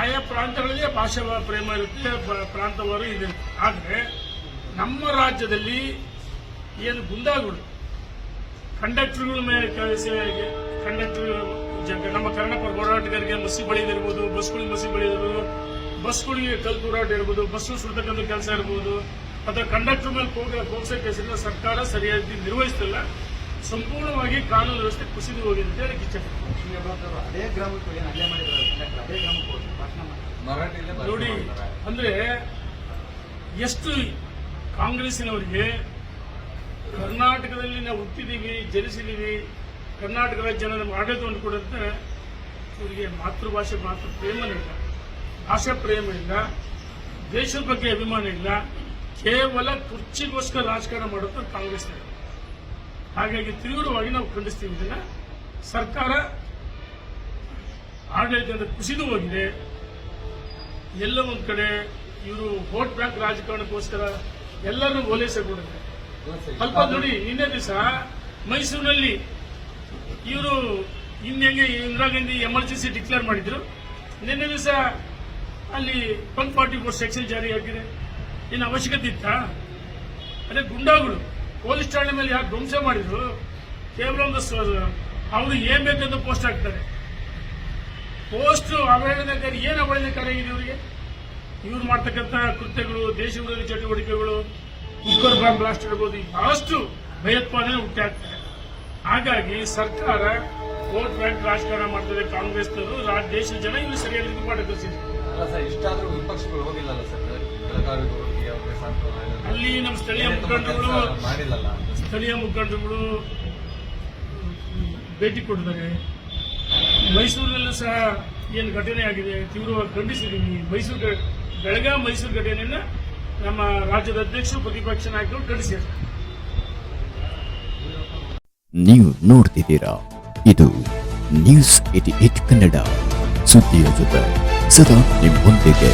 ಆಯಾ ಪ್ರಾಂತಗಳಲ್ಲಿ ಭಾಷೆ ಪ್ರೇಮ ಇರುತ್ತೆ ಪ್ರಾಂತವಾರು ಇದೆ. ಆದರೆ ನಮ್ಮ ರಾಜ್ಯದಲ್ಲಿ ಏನು ಗುಂಡಾಗಳು ಕಂಡಕ್ಟರ್ಗಳ ಮೇಲೆ ಕಂಡಕ್ಟರ್ ನಮ್ಮ ಕರ್ನಾಟಕ ಹೋರಾಟಗಾರರಿಗೆ ಮಸಿ ಬಳಿದಿರ್ಬೋದು, ಬಸ್ಗಳಿಗೆ ಮಸಿ ಬಳಿದಿರ್ಬೋದು, ಬಸ್ಗಳಿಗೆ ಕಲ್ ತೂರಾಟ ಇರ್ಬೋದು ಬಸ್ ಸುಡ್ತಕ್ಕಂಥ ಕೆಲಸ ಇರ್ಬೋದು. ಅಥವಾ ಕಂಡಕ್ಟರ್ ಮೇಲೆ ಹೋಗಿ ಹೋಗ್ಸೋ ಕೆಲಸ ಸರ್ಕಾರ ಸರಿಯಾಗಿ ನಿರ್ವಹಿಸ್ತಿಲ್ಲ. ಸಂಪೂರ್ಣವಾಗಿ ಕಾನೂನು ವ್ಯವಸ್ಥೆ ಕುಸಿದು ಹೋಗಿದೆ ಅಂತ ಹೇಳಿ ಕಿಚ್ಚ. ಅದೇ ಗ್ರಾಮಕ್ಕೆ ಏನು ಅಲ್ಲೇ ಮಾಡಿದ್ರು ಅದೇ ಗ್ರಾಮಕ್ಕೆ ಹೋಗಿ ಭಾಷಣ ಮಾಡಿ ನೋಡಿ ಅಂದ್ರೆ ಎಷ್ಟು ಕಾಂಗ್ರೆಸ್ಸಿನವರಿಗೆ ಕರ್ನಾಟಕದಲ್ಲಿ ನಾವು ಹುಟ್ಟಿದೀವಿ ಜನಿಸಿದೀವಿ ಕರ್ನಾಟಕ ರಾಜ್ಯ ನಮ್ಮ ಆಡಳಿತವನ್ನು ಕೊಡುತ್ತೆ. ಇವರಿಗೆ ಮಾತೃಭಾಷೆ ಮಾತೃ ಪ್ರೇಮನೇ ಇಲ್ಲ. ಭಾಷೆ ಪ್ರೇಮ ಇಲ್ಲ. ದೇಶದ ಬಗ್ಗೆ ಅಭಿಮಾನ ಇಲ್ಲ. ಕೇವಲ ಕುರ್ಚಿಗೋಸ್ಕರ ರಾಜಕಾರಣ ಮಾಡುತ್ತೆ ಕಾಂಗ್ರೆಸ್ ಹಾಗಾಗಿ ತೀವ್ರವಾಗಿ ನಾವು ಖಂಡಿಸ್ತೀವಿ. ಇದನ್ನ ಸರ್ಕಾರ ಆಡಳಿತದಿಂದ ಕುಸಿದು ಹೋಗಿದೆ. ಎಲ್ಲ ಒಂದ್ ಕಡೆ ಇವರು ವೋಟ್ ಬ್ಯಾಂಕ್ ರಾಜಕಾರಣಕ್ಕೋಸ್ಕರ ಎಲ್ಲರನ್ನು ಓಲೈಸಕೊಂಡಿದ್ದಾರೆ ಸ್ವಲ್ಪ ನೋಡಿ, ನಿನ್ನೆ ದಿವಸ ಮೈಸೂರಿನಲ್ಲಿ ಇವರು ಇನ್ನೆಂಗೆ ಇಂದಿರಾ ಗಾಂಧಿ ಎಮರ್ಜೆನ್ಸಿ ಡಿಕ್ಲೇರ್ ಮಾಡಿದ್ರು. ನಿನ್ನೆ ದಿವಸ ಅಲ್ಲಿ ಒನ್ ಫಾರ್ಟಿ ಫೋರ್ ಸೆಕ್ಷನ್ ಜಾರಿ ಆಗಿದೆ ಏನು ಅವಶ್ಯಕತೆ ಇತ್ತಾ? ಅದೇ ಗುಂಡಾಗಳು. ಪೊಲೀಸ್ ಠಾಣೆ ಮೇಲೆ ಯಾಕೆ ಧ್ವಂಸ ಮಾಡಿದ್ರು, ಕೇವಲ ಒಂದು ಅವರು ಏನ್ ಬೇಕಂತ ಪೋಸ್ಟ್ ಹಾಕ್ತಾರೆ. ಪೋಸ್ಟ್ ಅವಹೇಳನಕಾರಿ, ಏನು ಅವಹೇಳನಕಾರಿ ಆಗಿದೆ ಇವರಿಗೆ? ಇವ್ರು ಮಾಡ್ತಕ್ಕಂಥ ಕೃತ್ಯಗಳು ದೇಶ ವಿರೋಧಿ ಚಟುವಟಿಕೆಗಳು ಕುಕ್ಕರ್ ಬಾಂಬ್ ಬ್ಲಾಸ್ಟ್ ಇರ್ಬೋದು ಬಹಳಷ್ಟು ಭಯೋತ್ಪಾದನೆ ಹುಟ್ಟಾಗ್ತಾರೆ ಹಾಗಾಗಿ ಸರ್ಕಾರ ವೋಟ್ ಬ್ಯಾಂಕ್ ರಾಜಕಾರಣ ಮಾಡ್ತಾರೆ ಕಾಂಗ್ರೆಸ್ ದೇಶದ ಜನ ಇವರು ಸರಿಯಾಗಿ ಇದು ಮಾಡಿ ಇಷ್ಟಾದ್ರೂ ವಿಪಕ್ಷಗಳು ಹೋಗಿಲ್ಲ ಸರ್ ಅಲ್ಲಿ ನಮ್ಮ ಸ್ಥಳೀಯ ಮುಖಂಡರುಗಳು ಸ್ಥಳೀಯ ಮುಖಂಡರುಗಳು ಭೇಟಿ ಕೊಟ್ಟಿದ್ದಾರೆ. ಮೈಸೂರಿನಲ್ಲೂ ಸಹ ಏನು ಘಟನೆ ಆಗಿದೆ ತೀವ್ರವಾಗಿ ಖಂಡಿಸಿದ್ದೀನಿ ಮೈಸೂರು ಬೆಳಗಾವಿ ಮೈಸೂರು ಘಟನೆಯನ್ನ ನಮ್ಮ ರಾಜ್ಯದ ಅಧ್ಯಕ್ಷರು ಪ್ರತಿಪಕ್ಷ ನಾಯಕರು ಖಂಡಿಸಿದ್ದಾರೆ. ನೀವು ನೋಡ್ತಿದ್ದೀರಾ? ಇದು ನ್ಯೂಸ್ ಏಟಿ ಏಟ್ ಕನ್ನಡ. ಸುದ್ದಿಯ ಜೊತೆ ಸದಾ ನಿಮ್ಮೊಂದಿಗೆ.